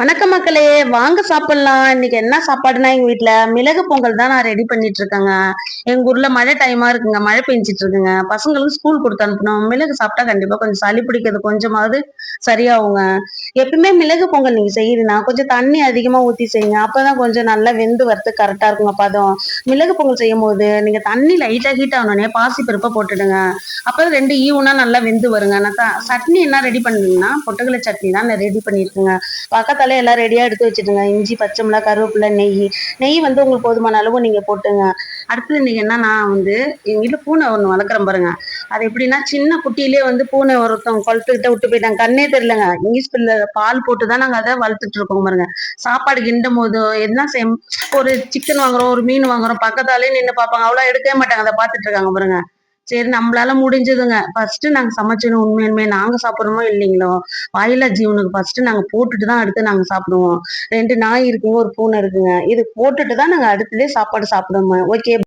வணக்கம் மக்களே. வாங்க சாப்பிடலாம். இன்னைக்கு என்ன சாப்பாடுனா எங்க வீட்டுல மிளகு பொங்கல் தான் நான் ரெடி பண்ணிட்டு இருக்கேங்க. எங்க ஊர்ல மழை டைமா இருக்குங்க. மழை பெஞ்சிட்டு இருக்குங்க. பசங்களுக்கு ஸ்கூல் கொடுத்து அனுப்பணும். மிளகு சாப்பிட்டா கண்டிப்பா கொஞ்சம் சளி பிடிக்கிறது கொஞ்சமாவது சரியாகுங்க. எப்பயுமே மிளகு பொங்கல் நீங்க செய்யுதுன்னா கொஞ்சம் தண்ணி அதிகமா ஊத்தி செய்யுங்க. அப்பதான் கொஞ்சம் நல்லா வெந்து வரது கரெக்டா இருக்குங்க பதம். மிளகு பொங்கல் செய்யும் போது நீங்க தண்ணி லைட்டா ஹீட் ஆகணுன்னே பாசி பருப்பை போட்டுடுங்க. அப்பதான் ரெண்டு ஈவுனா நல்லா வெந்து வருங்க. நான் சட்னி என்ன ரெடி பண்ணுங்கன்னா பொட்டுக்கலை சட்னி தான் நான் ரெடி பண்ணிருக்கேங்க பக்கத்துல மசாலா எல்லாம் ரெடியாக எடுத்து வச்சுட்டுங்க இஞ்சி பச்சை மிளகா கருவேப்பிலை நெய். நெய் வந்து உங்களுக்கு போதுமான அளவு நீங்கள் போட்டுங்க. அடுத்தது நீங்கள் என்ன நான் வந்து எங்கள் வீட்டில் பூனை ஒன்று வளர்க்குறேன் பாருங்க. அது எப்படின்னா சின்ன குட்டியிலே வந்து பூனை ஒருத்தவங்க குளத்துக்கிட்ட விட்டு போயிட்டாங்க கண்ணே தெரியலங்க. இங்கிலீஷ் பிள்ளை பால் போட்டு தான் நாங்கள் அதை வளர்த்துட்டு இருக்கோம் பாருங்க. சாப்பாடு கிண்டும் போது என்ன செய்ய ஒரு சிக்கன் வாங்குறோம் ஒரு மீன் வாங்குறோம் பக்கத்தாலே நின்று பார்ப்பாங்க. அவ்வளோ எடுக்கவே மாட்டாங்க. அதை பார்த்துட்டு இருக்காங்க பாருங்க. சரி நம்மளால முடிஞ்சதுங்க. ஃபர்ஸ்ட் நாங்க சமைச்சணும் உண்மையுமே நாங்க சாப்பிடுறோமோ இல்லைங்களோ? வாயிலா ஜீவனுக்கு ஃபர்ஸ்ட் நாங்க போட்டுட்டு தான் அடுத்து நாங்க சாப்பிடுவோம். ரெண்டு நாய் இருக்குங்க ஒரு பூனை இருக்குங்க. இது போட்டுட்டு தான் நாங்க அடுத்துலேயே சாப்பாடு சாப்பிடுவோம் ஓகே